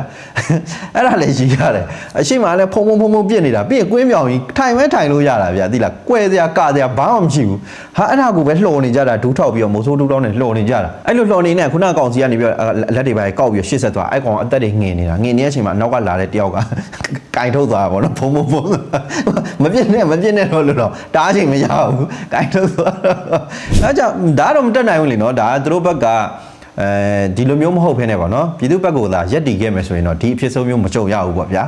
အဲ့ဒါလည်းကြီးရတယ်အရှိမလည်းဖုံဖုံဖုံဖုံပြစ်နေတာပြီးရင်ကွင်းမြောင်ကြီးထိုင်မဲထိုင်လို့ရတာဗျာသိလားကွဲစရာကစရာဘာမှမရှိဘူးဟာအဲ့ဒါကိုပဲလှော်နေကြတာဒူးထောက်ပြီးတော့မိုးဆိုးဒူးတောင်းနဲ့လှော်နေကြတာအဲ့လိုလှော်နေနဲ့ခုနကောင်စီကနေပြီးတော့လက်တွေပဲကောက်ပြီးရှေ့ဆက်သွားအဲ့ကောင်အသက်တွေငင်နေတာငင်နေတဲ့အချိန်မှာနောက်ကလာတဲ့တယောက်ကကင်ထုတ်သွားတာပေါ့နော်ဖုံဖုံဖုံမပြစ်နဲ့မပြစ်နဲ့တော့လို့တော့တားချိန်မရဘူးကင်ထုတ်သွားအဲ့ကြောင့်ဒါတော့မတက်နိုင်ဘူးလीနော်ဒါကသူတို့ဘက်က အဲဒီလိုမျိုးမဟုတ်ဖ ೇನೆ ပေါ့နော်ပြည်သူဘက်ကသာရက်တည်ခဲ့မယ်ဆိုရင်တော့ဒီအဖြစ်ဆုံးမျိုးမကြုံရဘူးပေါ့ဗျာ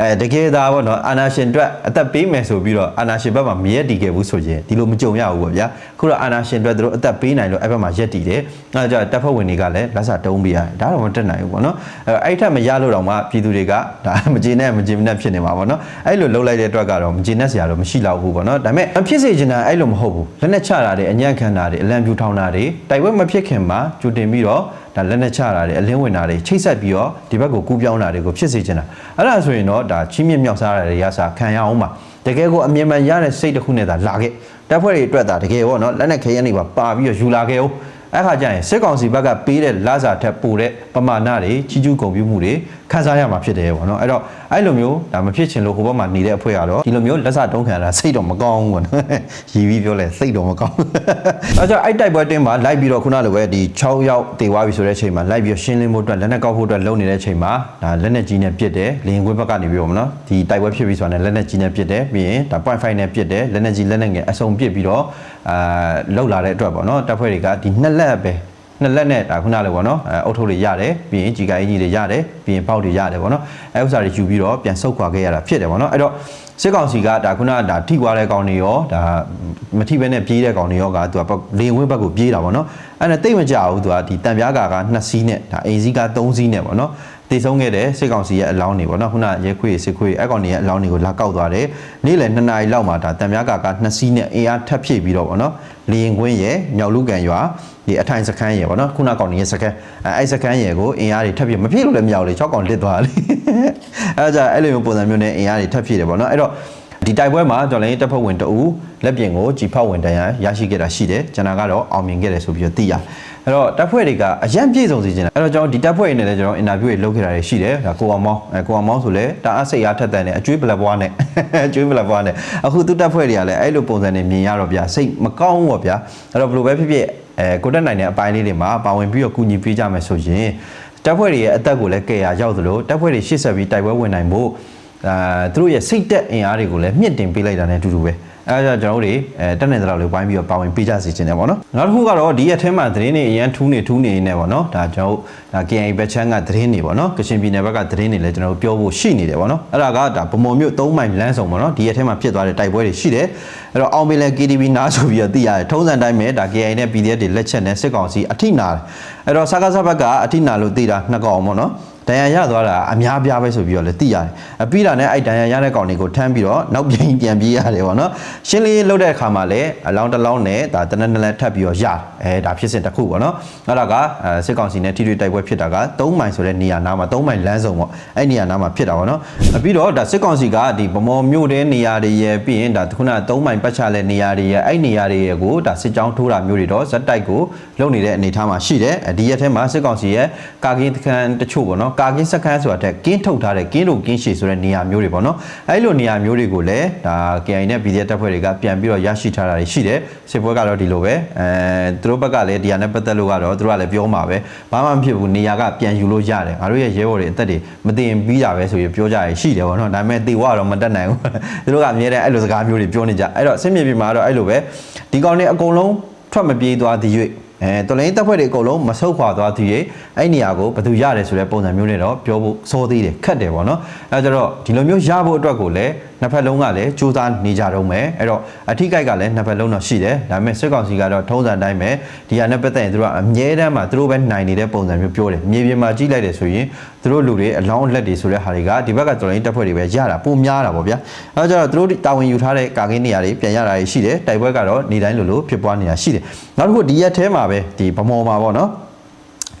အဲတကယ်သားပေါ့နော်အာနာရှင်အတွက်အသက်ပေးမယ်ဆိုပြီးတော့အာနာရှင်ဘက်မှာမရက်တည်ခဲ့ဘူးဆိုရင်ဒီလိုမကြုံရဘူးပေါ့ဗျာခုတော့အာနာရှင်အတွက်သူတို့အသက်ပေးနိုင်လို့အဲ့ဘက်မှာရက်တည်တယ်အဲကြောင့်တပ်ဖွဲ့ဝင်တွေကလည်းလက်စာတုံးပေးရတယ်ဒါတော့မတက်နိုင်ဘူးပေါ့နော်အဲအဲ့ထက်မရလို့တော့မှပြည်သူတွေကဒါမကျေနပ်မကျေနပ်ဖြစ်နေမှာပေါ့နော်အဲ့လိုလှုပ်လိုက်တဲ့အတွက်ကတော့မကျေနပ်စရာတော့မရှိတော့ဘူးပေါ့နော်ဒါပေမဲ့အဖြစ်စေချင်တာအဲ့လိုမဟုတ်ဘူးလက်နဲ့ချတာတွေအညံ့ခံတာတွေအလံပြူထောင်တာတွေတိုက်ပွဲမဖြစ်ခင်မှာကြိုတင်ပြီးတော့ ဒါလက်နဲ့ချတာတွေအလင်းဝင်တာတွေချိတ်ဆက်ပြီးတော့ဒီဘက်ကိုကူးပြောင်းတာတွေကိုဖြစ်စေချင်တာအဲ့ဒါဆိုရင်တော့ဒါချင်းမြင့်မြောက်စားတာတွေရစားခံရအောင်ပါတကယ်ကိုအမြင်မှန်ရတဲ့စိတ်တစ်ခုနဲ့သာလာခဲ့တပ်ဖွဲ့တွေအတွက်ဒါတကယ်ပေါ့နော်လက်နဲ့ခဲရနေပါပါပြီးတော့ယူလာခဲ့အောင်အဲ့ခါကျရင်စစ်ကောင်စီဘက်ကပေးတဲ့လစာထက်ပိုတဲ့ပမာဏတွေကြီးကျူးကုန်ပြမှုတွေခန်းစားရမှာဖြစ်တယ်ပေါ့နော်အဲ့တော့ အဲ့လိုမျိုးဒါမဖြစ်ချင်လို့ဟိုဘက်မှာနေတဲ့အဖွဲ့ကတော့ဒီလိုမျိုးလက်စတုံးခံရတာစိတ်တော့မကောင်းဘူးပေါ့နော်ရည်ပြီးပြောလဲစိတ်တော့မကောင်းအဲ့တော့အဲ့တိုက်ပွဲတင်းမှာလိုက်ပြီးတော့ခုနလိုပဲဒီ6ရောက်တေသွားပြီဆိုတဲ့အချိန်မှာလိုက်ပြီးရှင်းလင်းဖို့အတွက်လက်နက်ကောက်ဖို့အတွက်လုပ်နေတဲ့အချိန်မှာဒါလက်နက်ကြီးနဲ့ပစ်တယ်လင်ခွေးဘက်ကနေပြီးတော့မနော်ဒီတိုက်ပွဲဖြစ်ပြီးဆိုတာနဲ့လက်နက်ကြီးနဲ့ပစ်တယ်ပြီးရင်ဒါ point 5နဲ့ပစ်တယ်လက်နက်ကြီးလက်နက်ငယ်အစုံပစ်ပြီးတော့အာလောက်လာတဲ့အတွက်ပေါ့နော်တပ်ဖွဲ့တွေကဒီနှစ်လက်ပဲ နှစ်လက်နဲ့ဒါခုနလိုပေါ့နော်အဲအုတ်ထုတ်တွေရတယ်ပြီးရင်ជីကိုင်းကြီးတွေရတယ်ပြီးရင်ပေါက်တွေရတယ်ပေါ့နော်အဲဥစ္စာတွေယူပြီးတော့ပြန်ဆုတ်ခွာခဲ့ရတာဖြစ်တယ်ပေါ့နော်အဲ့တော့စစ်ကောင်စီကဒါခုနကဒါထိကွာတဲ့ကောင်တွေရောဒါမထိဘဲနဲ့ပြေးတဲ့ကောင်တွေရောကသူကလေဝင်းဘက်ကိုပြေးတာပေါ့နော်အဲ့ဒါတိတ်မကြဘူးသူကဒီတံပြားကာက2စီးနဲ့ဒါအိမ်စီးက3စီးနဲ့ပေါ့နော် တည်ဆုံးခဲ့တဲ့စစ်ကောင်စီရဲ့အလောင်းတွေပေါ့နော်ခုနရဲခွေစစ်ခွေအဲ့ကောင်တွေရဲ့အလောင်းတွေကိုလာကောက်သွားတယ်နေ့လယ်2နာရီလောက်မှာဒါတံပြားကာက2စီးနဲ့အင်အားထပ်ဖြည့်ပြီးတော့ပေါ့နော်လေရင်ကွင်းရဲ့မြောက်လူကန်ရွာဒီအထိုင်စခန်းရဲ့ပေါ့နော်ခုနကောင်တွေရဲ့စခန်းအဲအဲ့စခန်းရဲ့ကိုအင်အားတွေထပ်ဖြည့်မဖြည့်လို့လည်းမရဘူးလေ6ကောင်လစ်သွားတယ်အဲ့ဒါကြအဲ့လိုမျိုးပုံစံမျိုးနဲ့အင်အားတွေထပ်ဖြည့်တယ်ပေါ့နော်အဲ့တော့ ဒီတိုက်ပွဲမှာကျွန်တော်လည်းတပ်ဖွဲ့ဝင်တအူလက်ပြင်ကိုကြည်ဖောက်ဝင်တန်ရရရှိခဲ့တာရှိတယ်ကျွန်တော်ကတော့အောင်မြင်ခဲ့တယ်ဆိုပြီးတော့သိရတယ်အဲ့တော့တပ်ဖွဲ့တွေကအရန်ပြည့်စုံစေချင်တယ်အဲ့တော့ကျွန်တော်ဒီတပ်ဖွဲ့တွေနဲ့လည်းကျွန်တော်အင်တာဗျူးတွေလုပ်ခဲ့တာတွေရှိတယ်ဒါကိုအောင်မောင်းအဲကိုအောင်မောင်းဆိုလဲတအားစိတ်အားထက်သန်တယ်အကျွေးပလက်ပွားနဲ့အကျွေးပလက်ပွားနဲ့အခုသူတပ်ဖွဲ့တွေကလည်းအဲ့လိုပုံစံတွေမြင်ရတော့ဗျာစိတ်မကောင်းဘူးပေါ့ဗျာအဲ့တော့ဘယ်လိုပဲဖြစ်ဖြစ်အဲကိုတက်နိုင်တဲ့အပိုင်းလေးတွေမှာပါဝင်ပြီးတော့ကူညီပေးကြမယ်ဆိုရင်တပ်ဖွဲ့တွေရဲ့အသက်ကိုလည်းကယ်ရရောက်သလိုတပ်ဖွဲ့တွေရှေ့ဆက်ပြီးတိုက်ပွဲဝင်နိုင်ဖို့ အာသူတို့ရဲ့စိတ်တက်အင်အားတွေကိုလည်းမြင့်တင်ပေးလိုက်တာနဲ့အတူတူပဲအဲဒါကြောင့်ကျွန်တော်တို့တွေအဲတက်နေတဲ့လောက်လေးဝိုင်းပြီးတော့ပါဝင်ပေးကြစီခြင်းတယ်ပေါ့နော်နောက်တစ်ခုကတော့ဒီရက်ထဲမှာသတင်းတွေအရန်ထူးနေထူးနေနေပေါ့နော်ဒါကျွန်တော်တို့ဒါ KI ဘက်ချမ်းကသတင်းတွေပေါ့နော်ကချင်ပြည်နယ်ဘက်ကသတင်းတွေလည်းကျွန်တော်တို့ပြောဖို့ရှိနေတယ်ပေါ့နော်အဲ့ဒါကဒါဗမော်မြို့၃မိုင်လမ်းဆောင်ပေါ့နော်ဒီရက်ထဲမှာဖြစ်သွားတဲ့တိုက်ပွဲတွေရှိတယ်အဲ့တော့အောင်ပင်လဲ KTV နားဆိုပြီးတော့သိရတယ်ထုံးစံတိုင်းပဲဒါ KI နဲ့ PDF တွေလက်ချက်နဲ့စစ်ကောင်စီအထိနာတယ်အဲ့တော့စကားစဘက်ကအထိနာလို့သိတာနှစ်ကောင်ပေါ့နော် ဒဏ်ရာရသွားတာအများပြားပဲဆိုပြီးတော့လည်းသိရတယ်အပြီးတာနဲ့အဲ့ဒဏ်ရာရတဲ့ကောင်တွေကိုထမ်းပြီးတော့နောက်ပြန်ပြန်ပြေးရတယ်ပေါ့နော်ရှင်းလင်းရေးလုပ်တဲ့အခါမှာလည်းအလောင်းတစ်လောင်းနဲ့ဒါတနက်နက်လက်ထပ်ပြီးတော့ရတယ်အဲဒါဖြစ်စဉ်တစ်ခုပေါ့နော်အဲ့ဒါကအဲစစ်ကောင်စီနဲ့ထိတွေ့တိုက်ပွဲဖြစ်တာက3မိုင်ဆိုတဲ့နေရာနားမှာ3မိုင်လမ်းစုံပေါ့အဲ့နေရာနားမှာဖြစ်တာပေါ့နော်ပြီးတော့ဒါစစ်ကောင်စီကဒီဗမော်မြို့တဲ့နေရာတွေရဲ့ပြီးရင်ဒါခုန3မိုင်ပတ်ချတဲ့နေရာတွေရဲ့အဲ့နေရာတွေရဲ့ကိုဒါစစ်ကြောင်းထိုးတာမျိုးတွေတော့ဇက်တိုက်ကိုလုပ်နေတဲ့အနေအထားမှာရှိတယ်ဒီရက်ထဲမှာစစ်ကောင်စီရဲ့ကာကင်းစခန်းတချို့ပေါ့နော်ကာကင်းစခန်းဆိုတာတဲ့ကင်းထုတ်ထားတဲ့ကင်းတို့ကင်းရှည်ဆိုတဲ့နေရာမျိုးတွေပေါ့နော်အဲ့လိုနေရာမျိုးတွေကိုလည်းဒါ KI နဲ့ PDF တပ်ဖွဲ့တွေကပြန်ပြီးတော့ရရှိထားတာတွေရှိတယ်စစ်ပွဲကတော့ဒီလိုပဲအဲသူတို့ဘက်ကလည်းဒီဟာနဲ့ပတ်သက်လို့ကတော့သူတို့ကလည်းပြောမှာပဲဘာမှမဖြစ်ဘူးနေရာကပြန်ယူလို့ရတယ်ငါတို့ရဲ့ရဲဘော်တွေအသက်တွေမတင်ပြီးတာပဲဆိုပြီးပြောကြရရှိတယ်ပေါ့နော်ဒါပေမဲ့တေဝါတော့မတက်နိုင်ဘူးသူတို့ကအမြဲတမ်းအဲ့လိုစကားမျိုးတွေပြောနေကြအဲ့တော့စစ်မြေပြင်မှာတော့အဲ့လိုပဲဒီကောင်တွေအကုန်လုံးထွက်မပြေးသွားသည်၍ အဲတော်လိုင်းတပ်ဖွဲ့တွေအကုန်လုံးမဆုတ်ခွာသွားသည်၍အဲ့နေရာကိုဘယ်သူရတယ်ဆိုတဲ့ပုံစံမျိုးနဲ့တော့ပြောဖို့စိုးသေးတယ်ခက်တယ်ပေါ့နော်အဲကြတော့ဒီလိုမျိုးရဖို့အတွက်ကိုလည်း နှစ်ဖက်လုံးကလည်းစူးစမ်းနေကြတော့မယ်အဲ့တော့အထိကိုက်ကလည်းနှစ်ဖက်လုံးတော့ရှိတယ်ဒါပေမဲ့စစ်ကောင်စီကတော့ထုံးစံတိုင်းပဲဒီဟာနဲ့ပတ်သက်ရင်သူတို့ကအမြဲတမ်းမှသူတို့ပဲနိုင်နေတဲ့ပုံစံမျိုးပြောတယ်မြေပြင်မှာကြည့်လိုက်တယ်ဆိုရင်သူတို့လူတွေအလောင်းလက်တွေဆိုတဲ့ဟာတွေကဒီဘက်ကတော်လိုင်းတပ်ဖွဲ့တွေပဲရတာပုံများတာပေါ့ဗျာအဲကြတော့သူတို့တာဝန်ယူထားတဲ့ကာကင်းနေရာတွေပြန်ရတာရှိတယ်တိုက်ပွဲကတော့နေတိုင်းလိုလိုဖြစ်ပွားနေတာရှိတယ်နောက်တစ်ခုဒီရက်ထဲမှာပဲဒီဗမော်မှာပေါ့နော်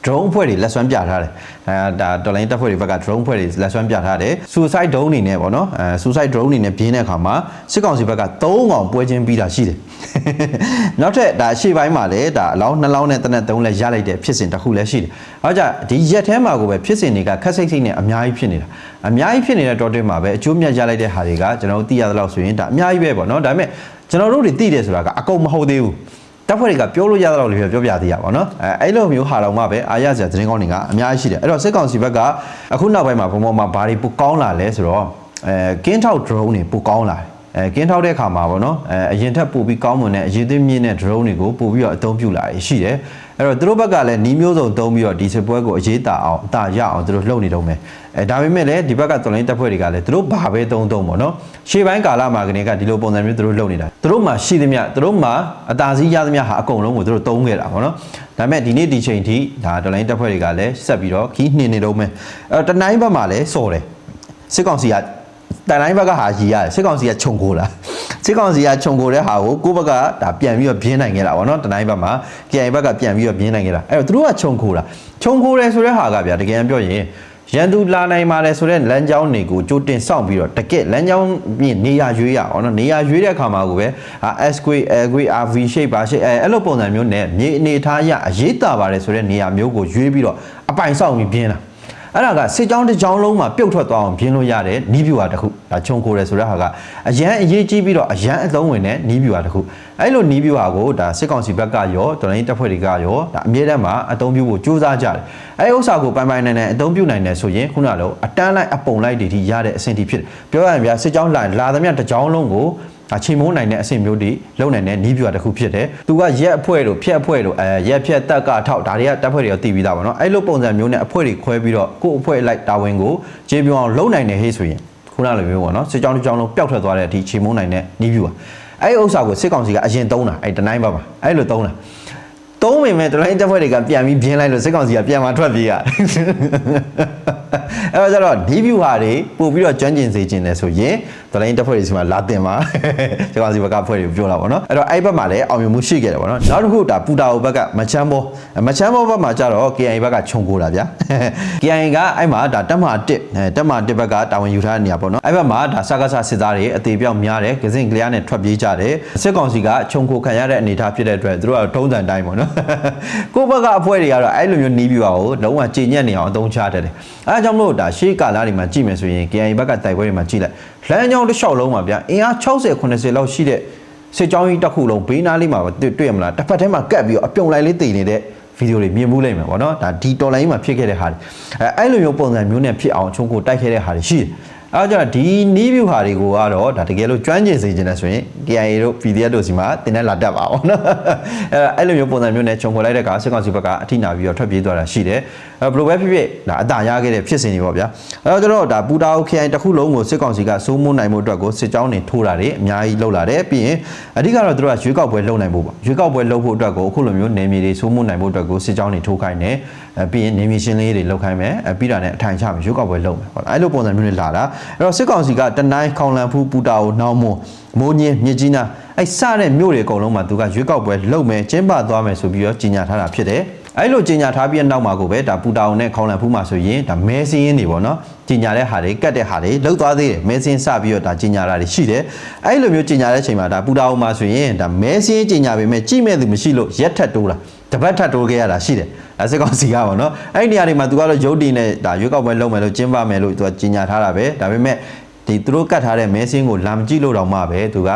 drone ဖွဲ့တွေလက်ဆွမ်းပြထားတယ်အဲဒါတော်လိုင်းတပ်ဖွဲ့တွေဘက်က drone ဖွဲ့တွေလက်ဆွမ်းပြထားတယ် suicide drone အနေနဲ့ပေါ့နော်အဲ suicide drone အနေနဲ့ပြင်းတဲ့အခါမှာစစ်ကောင်စီဘက်က3កောင်ပွဲချင်းပြီးတာရှိတယ်နောက်ထပ်ဒါအရှိပိုင်းမှာလည်းဒါအလောင်း2လောင်းနဲ့တနက်3လဲရလိုက်တဲ့ဖြစ်စဉ်တစ်ခုလည်းရှိတယ်အဲကြဒီရက်ထဲမှာကိုပဲဖြစ်စဉ်တွေကခက်စိတ်စိတ်နဲ့အများကြီးဖြစ်နေတာအများကြီးဖြစ်နေတဲ့တော်တွင်မှာပဲအကျိုးမြတ်ရလိုက်တဲ့ဟာတွေကကျွန်တော်တို့သိရသလောက်ဆိုရင်ဒါအများကြီးပဲပေါ့နော်ဒါပေမဲ့ကျွန်တော်တို့တွေသိတယ်ဆိုတာကအကုန်မဟုတ်သေးဘူး တပ်ဖွဲ့တွေကပြောလို့ရတော့လို့ပြောပြသေးရပါတော့အဲအဲ့လိုမျိုးဟာတော့မှပဲအာရစရာသတင်းကောင်းတွေကအများကြီးရှိတယ်အဲ့တော့စစ်ကောင်စီဘက်ကအခုနောက်ပိုင်းမှာဘုံပေါ်မှာဘာတွေပိုကောင်းလာလဲဆိုတော့အဲကင်းထောက် drone တွေပိုကောင်းလာတယ် အဲကင်းထောက်တဲ့အခါမှာပေါ့နော်အဲအရင်ထက်ပိုပြီးကောင်းမွန်တဲ့အရေးသွင်းမြင့်တဲ့ drone တွေကိုပို့ပြီးတော့အသုံးပြုလာရရှိတယ်အဲ့တော့သူတို့ဘက်ကလည်းနီးမျိုးစုံသုံးပြီးတော့ဒီစစ်ပွဲကိုအရေးတာအောင်အတာရအောင်သူတို့လှုပ်နေတော့မယ်အဲဒါပေမဲ့လည်းဒီဘက်ကတော်လိုင်းတပ်ဖွဲ့တွေကလည်းသူတို့ဘာပဲသုံးသုံးပေါ့နော်ရှေ့ပိုင်းကာလမှာကနေကဒီလိုပုံစံမျိုးသူတို့လှုပ်နေတာသူတို့မှာရှိသမျှသူတို့မှာအတာစီးရသမျှဟာအကုန်လုံးကိုသူတို့သုံးခဲ့တာပေါ့နော်ဒါပေမဲ့ဒီနေ့ဒီချိန်ထိဒါတော်လိုင်းတပ်ဖွဲ့တွေကလည်းဆက်ပြီးတော့ခီးနှင်နေတော့မယ်အဲတနိုင်းဘက်မှာလည်းစော်တယ်စစ်ကောင်စီက တန်တိုင်းဘက်ကဟာကြီးရတယ်စစ်ကောင်စီကခြုံခိုးတာစစ်ကောင်စီကခြုံခိုးတဲ့ဟာကိုကိုယ့်ဘက်ကဒါပြန်ပြီးတော့ပြင်းနိုင်ခဲ့တာဗောနော်တတိုင်းဘက်မှာ KI ဘက်ကပြန်ပြီးတော့ပြင်းနိုင်ခဲ့တာအဲ့တော့သူတို့ကခြုံခိုးတာခြုံခိုးတယ်ဆိုတဲ့ဟာကဗျာတကယ်ပြောရင်ရန်သူလာနိုင်ပါလေဆိုတဲ့လမ်းကြောင်းတွေကိုကြိုတင်စောင့်ပြီးတော့တကက်လမ်းကြောင်းပြင်နေရာရွေးရအောင်နော်နေရာရွေးတဲ့အခါမှာကိုပဲအာ S quay L quay RV shape ပါ shape အဲအဲ့လိုပုံစံမျိုးနဲ့မြေအနေထားရအရေးတာပါတယ်ဆိုတဲ့နေရာမျိုးကိုရွေးပြီးတော့အပိုင်ဆောင်ပြီးပြင်းတာ အဲ့ဒါကစစ်ကြောင်းတစ်ကြောင်းလုံးမှာပြုတ်ထွက်သွားအောင်ပြင်းလို့ရတဲ့နီးဗျူဟာတစ်ခုဒါခြုံကိုတယ်ဆိုတဲ့ဟာကအရန်အရေးကြီးပြီးတော့အရန်အသုံးဝင်တဲ့နီးဗျူဟာတစ်ခုအဲ့လိုနီးဗျူဟာကိုဒါစစ်ကောင်စီဘက်ကရောတော်လိုင်းတပ်ဖွဲ့တွေကရောဒါအမြဲတမ်းမှာအသုံးပြုဖို့ကြိုးစားကြတယ်အဲ့ဒီဥစ္စာကိုပိုင်ပိုင်နိုင်နိုင်အသုံးပြုနိုင်တယ်ဆိုရင်ခုနကတော့အတန်းလိုက်အပုံလိုက်တွေထိရတဲ့အဆင့်ထိဖြစ်တယ်ပြောရရင်ဗျာစစ်ကြောင်းလာလာသမျှတစ်ကြောင်းလုံးကိုအ ချိန်မိုးနိုင်တဲ့အဆင့်မျိုးတွေလုံနိုင်တဲ့နီးပြွာတစ်ခုဖြစ်တယ်။သူကရက်အဖွဲ့တို့ဖြက်အဖွဲ့တို့အဲရက်ဖြက်တက်ကထောက်ဒါတွေကတပ်ဖွဲ့တွေကတည်ပြီးသားပါနော်။အဲ့လိုပုံစံမျိုးနဲ့အဖွဲ့တွေခွဲပြီးတော့ကိုယ့်အဖွဲ့လိုက်တာဝန်ကိုခြေပြောင်းအောင်လုံနိုင်တယ်ဟေးဆိုရင်ခုနလိုမျိုးပေါ့နော်။စစ်ကြောင်းတစ်ကြောင်းလုံးပျောက်ထွက်သွားတဲ့အထိချိန်မိုးနိုင်တဲ့နီးပြွာ။အဲ့ဒီဥစ္စာကိုစစ်ကောင်စီကအရင်သုံးတာအဲ့တနိုင်းဘက်မှာအဲ့လိုသုံးတာ။သုံးမိမဲ့တလိုင်းတပ်ဖွဲ့တွေကပြန်ပြီးပြင်းလိုက်လို့စစ်ကောင်စီကပြန်มาထွက်ပြေးရအဲ့တော့ကျတော့ဒီ view ဟာတွေပို့ပြီးတော့ကျွမ်းကျင်စေခြင်းလဲဆိုရင်တလိုင်းတပ်ဖွဲ့တွေစီမှာလာတင်ပါစစ်ကောင်စီဘက်ကဖွဲ့တွေပြောလာပါတော့အဲ့တော့အဲ့ဘက်မှာလည်းအောင်မြင်မှုရှိခဲ့တယ်ပေါ့နော်နောက်တစ်ခုဒါပူတာအိုဘက်ကမချမ်းဘောမချမ်းဘောဘက်မှာကျတော့ KI ဘက်ကခြုံကိုတာဗျာ KI ကအဲ့မှာဒါတက်မှာ1တက်မှာ1ဘက်ကတာဝန်ယူထားတဲ့နေရာပေါ့နော်အဲ့ဘက်မှာဒါစကားဆစစ်သားတွေအသေးပြောက်များတယ်ကစင်ကလျားနဲ့ထွက်ပြေးကြတယ်စစ်ကောင်စီကခြုံကိုခံရတဲ့အနေအထားဖြစ်တဲ့အတွက်သူတို့ကထုံးစံတိုင်းပေါ့နော်ကိုယ့်ဘက်ကအဖွဲတွေကတော့အဲ့လိုမျိုးနီးပြပါကိုလုံးဝကြည်ညက်နေအောင်အသုံးချတတ်တယ်အဲဒါကြောင့်မလို့ဒါရှေးကာလတွေမှာကြည့်မယ်ဆိုရင် KI ဘက်ကတိုက်ပွဲတွေမှာကြည့်လိုက်လမ်းကြောင်းတစ်လျှောက်လုံးမှာဗျအင်အား60 80လောက်ရှိတဲ့စစ်ကြောင်းကြီးတစ်ခုလုံးဘေးနားလေးမှာတွေ့တွေ့ရမလားတစ်ဖက်ထဲမှာကတ်ပြီးတော့အပြုံလိုက်လေးတည်နေတဲ့ဗီဒီယိုတွေမြင်မှုလိမ့်မယ်ပေါ့နော်ဒါဒီတော်လိုင်းမှာဖြစ်ခဲ့တဲ့ဟာတွေအဲအဲ့လိုမျိုးပုံစံမျိုးနဲ့ဖြစ်အောင်ချုံကိုတိုက်ခဲ့တဲ့ဟာတွေရှိတယ် အဲတော့ဒီနီးဗျူဟာတွေကိုကတော့ဒါတကယ်လို့ကျွမ်းကျင်စေချင်တယ်ဆိုရင် KIA တို့ PDF တို့စီမှာတင်တဲ့လာတက်ပါအောင်နော်အဲအဲ့လိုမျိုးပုံစံမျိုးနဲ့ခြုံခေါ်လိုက်တဲ့အခါစစ်ကောင်စီဘက်ကအထိနာပြီးတော့ထွက်ပြေးသွားတာရှိတယ်အဲဘယ်လိုပဲဖြစ်ဖြစ်ဒါအတာရခဲ့တဲ့ဖြစ်စဉ်တွေပေါ့ဗျာအဲတော့ကျွန်တော်တို့ဒါပူတာအို KIA တစ်ခုလုံးကိုစစ်ကောင်စီကစိုးမိုးနိုင်မှုအတွက်ကိုစစ်ကြောင်းတွေထိုးတာတွေအများကြီးလှုပ်လာတယ်ပြီးရင်အဓိကတော့သူတို့ကရွေးကောက်ပွဲလုပ်နိုင်ဖို့ပေါ့ရွေးကောက်ပွဲလုပ်ဖို့အတွက်ကိုအခုလိုမျိုးနေမြေတွေစိုးမိုးနိုင်ဖို့အတွက်ကိုစစ်ကြောင်းတွေထိုးခိုင်းတယ်အဲပြီးရင်နေမြေရှင်းလေးတွေလုပ်ခိုင်းမယ်အဲပြီးတာနဲ့အထိုင်ချမယ်ရွေးကောက်ပွဲလုပ်မယ်ဟုတ်လားအဲ့လိုပုံစံမျိုးတွေလာတာအဲ့တော့စစ်ကောင်စီကတနိုင်းခေါင်လန်ဖူးပူတာကိုနှောင်းမွန်မိုးညင်းမြစ်ကြီးနားအဲ့စတဲ့မြို့တွေအကုန်လုံးမှာသူကရွေးကောက်ပွဲလုပ်မယ်ကျင်းပသွားမယ်ဆိုပြီးတော့ကြီးညာထားတာဖြစ်တယ်အဲ့လိုကြီးညာထားပြီးတဲ့နောက်မှာကိုပဲဒါပူတာအောင်နဲ့ခေါင်လန်ဖူးမှာဆိုရင်ဒါမဲစင်းရင်းတွေပေါ့နော်ကြီးညာတဲ့ဟာတွေကတ်တဲ့ဟာတွေလောက်သွားသေးတယ်မဲစင်းစပြီးတော့ဒါကြီးညာတာတွေရှိတယ်အဲ့လိုမျိုးကြီးညာတဲ့အချိန်မှာဒါပူတာအောင်မှာဆိုရင်ဒါမဲစင်းကြီးညာပေမဲ့ကြည့်မဲ့သူမရှိလို့ရက်ထက်တိုးတာ တပတ်ထက်တိုးခဲ့ရတာရှိတယ်ဒါစစ်ကောင်စီကပေါ့နော်အဲ့ဒီနေရာတွေမှာသူကတော့ရုပ်တည်နဲ့ဒါရွေးကောက်ပွဲလုပ်မယ်လို့ကျင်းပမယ်လို့သူကကြီးညာထားတာပဲဒါပေမဲ့ဒီသူတို့ကတ်ထားတဲ့မဲစင်းကိုလာမကြည့်လို့တော့မှပဲသူက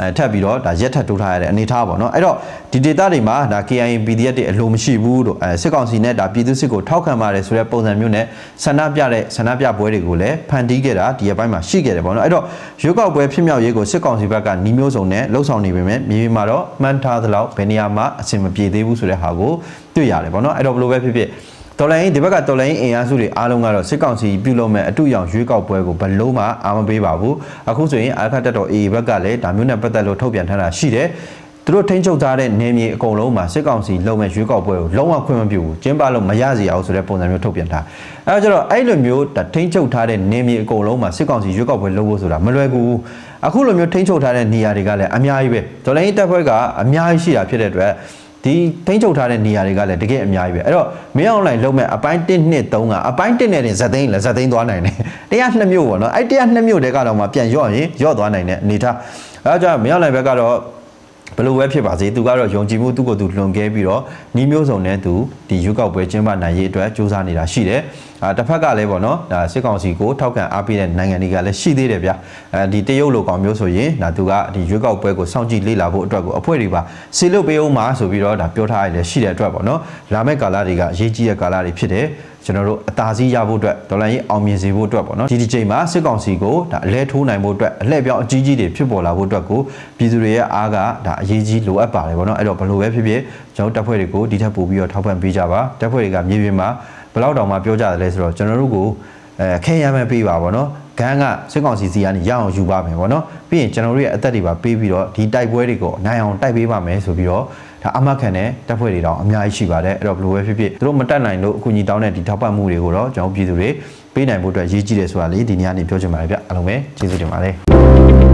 အဲထပ်ပြီးတော့ဒါရက်ထပ်တိုးထားရတဲ့အနေထားပေါ့နော်အဲ့တော့ဒီဒေတာတွေမှာဒါ KIA PDF တွေအလိုမရှိဘူးလို့အဲစစ်ကောင်စီနဲ့ဒါပြည်သူစစ်ကိုထောက်ခံပါတယ်ဆိုတဲ့ပုံစံမျိုးနဲ့ဆန္ဒပြတဲ့ဆန္ဒပြပွဲတွေကိုလည်းဖန်တီးခဲ့တာဒီအပိုင်းမှာရှိခဲ့တယ်ပေါ့နော်အဲ့တော့ရွေးကောက်ပွဲဖြစ်မြောက်ရေးကိုစစ်ကောင်စီဘက်ကနှီးမျိုးစုံနဲ့လှုပ်ဆောင်နေပေမဲ့မြေပြင်မှာတော့မှန်းထားသလောက်ဘယ်နေရာမှာအဆင်မပြေသေးဘူးဆိုတဲ့ဟာကိုတွေ့ရတယ်ပေါ့နော်အဲ့တော့ဘယ်လိုပဲဖြစ်ဖြစ် တော်လိုင်းဒီဘက်ကတော်လိုင်းအင်အားစုတွေအားလုံးကတော့စစ်ကောင်စီပြုလုပ်မဲ့အတူရောင်ရွေးကောက်ပွဲကိုဘလုံးမှအာမပေးပါဘူးအခုဆိုရင်အာခတ်တက်တော် AA ဘက်ကလည်းဒါမျိုးနဲ့ပတ်သက်လို့ထုတ်ပြန်ထားတာရှိတယ်သူတို့ထိန်းချုပ်ထားတဲ့နေမြေအကုန်လုံးမှာစစ်ကောင်စီလုံမဲ့ရွေးကောက်ပွဲကိုလုံးဝခွင့်မပြုဘူးကျင်းပလို့မရစီအောင်ဆိုတဲ့ပုံစံမျိုးထုတ်ပြန်ထားအဲဒါကြတော့အဲ့လိုမျိုးဒါထိန်းချုပ်ထားတဲ့နေမြေအကုန်လုံးမှာစစ်ကောင်စီရွေးကောက်ပွဲလုပ်ဖို့ဆိုတာမလွယ်ကူဘူးအခုလိုမျိုးထိန်းချုပ်ထားတဲ့နေရာတွေကလည်းအများကြီးပဲဒေါ်လာရေးတပ်ဖွဲ့ကအများကြီးရှိတာဖြစ်တဲ့အတွက် ဒီထိန်းချုပ်ထားတဲ့နေရာတွေကလည်းတကယ်အများကြီးပဲအဲ့တော့မင်းအောင်လိုင်းလုံးမဲ့အပိုင်း1 2 3ကအပိုင်း1နဲ့တင်ဇက်သိန်းလည်းဇက်သိန်းသွားနိုင်တယ်တရား2မျိုးပေါ့နော်အဲ့တရား2မျိုးတဲကတော့မှပြန်ရော့ရင်ရော့သွားနိုင်တဲ့အနေထားအဲဒါကြောင့်မင်းအောင်လိုင်းဘက်ကတော့ဘယ်လိုပဲဖြစ်ပါစေသူကတော့ယုံကြည်မှုသူ့ကိုယ်သူလွန်ကဲပြီးတော့နီးမျိုးစုံနဲ့သူဒီရွေးကောက်ပွဲကျင်းပနိုင်ရေးအတွက်စူးစမ်းနေတာရှိတယ်။ အာတစ်ဖက်ကလည်းပေါ့နော်ဒါစစ်ကောင်စီကိုထောက်ခံအားပေးတဲ့နိုင်ငံတွေကလည်းရှိသေးတယ်ဗျာ။အဲဒီတရုတ်လိုကောင်မျိုးဆိုရင်ဒါသူကဒီရွေးကောက်ပွဲကိုစောင့်ကြည့်လေ့လာဖို့အတွက်ကိုအဖွဲ့တွေပါဆေလွတ်ပေးအောင်မှာဆိုပြီးတော့ဒါပြောထားရလည်းရှိတဲ့အတွက်ပေါ့နော်။လာမယ့်ကာလတွေကအရေးကြီးတဲ့ကာလတွေဖြစ်တယ်။ကျွန်တော်တို့အသာစီးရဖို့အတွက်ဒေါ်လာရေးအောင်မြင်စေဖို့အတွက်ပေါ့နော်ဒီဒီချိန်မှာစစ်ကောင်စီကိုဒါအလဲထိုးနိုင်ဖို့အတွက်အလှည့်ပြောင်းအကြီးကြီးတွေဖြစ်ပေါ်လာဖို့အတွက်ကိုပြည်သူတွေရဲ့အားကဒါအရေးကြီးလိုအပ်ပါတယ်ပေါ့နော်အဲ့တော့ဘယ်လိုပဲဖြစ်ဖြစ်ကျွန်တော်တပ်ဖွဲ့တွေကိုဒီထက်ပိုပြီးတော့ထောက်ပံ့ပေးကြပါတပ်ဖွဲ့တွေကမြေပြင်မှာ ဘယ်လောက်တောင်မှပြောကြတယ်လဲဆိုတော့ကျွန်တော်တို့ကိုအဲခဲရမ်းမဲ့ပေးပါပေါ့နော်ဂန်းကစစ်ကောင်စီစီကနေရအောင်ယူပါမယ်ပေါ့နော်ပြီးရင်ကျွန်တော်တို့ရဲ့အသက်တွေပါပေးပြီးတော့ဒီတိုက်ပွဲတွေကိုနိုင်အောင်တိုက်ပေးပါမယ်ဆိုပြီးတော့ဒါအမတ်ခံတဲ့တပ်ဖွဲ့တွေတောင်အများကြီးရှိပါတယ်အဲ့တော့ဘယ်လိုပဲဖြစ်ဖြစ်သူတို့မတက်နိုင်လို့အခုညီတောင်းတဲ့ဒီထောက်ပံ့မှုတွေကိုတော့ကျွန်တော်ပြည်သူတွေပေးနိုင်ဖို့အတွက်ရည်ကြီးတယ်ဆိုတာလေးဒီနေ့ကနေပြောချင်ပါတယ်ဗျအားလုံးပဲကျေးဇူးတင်ပါတယ်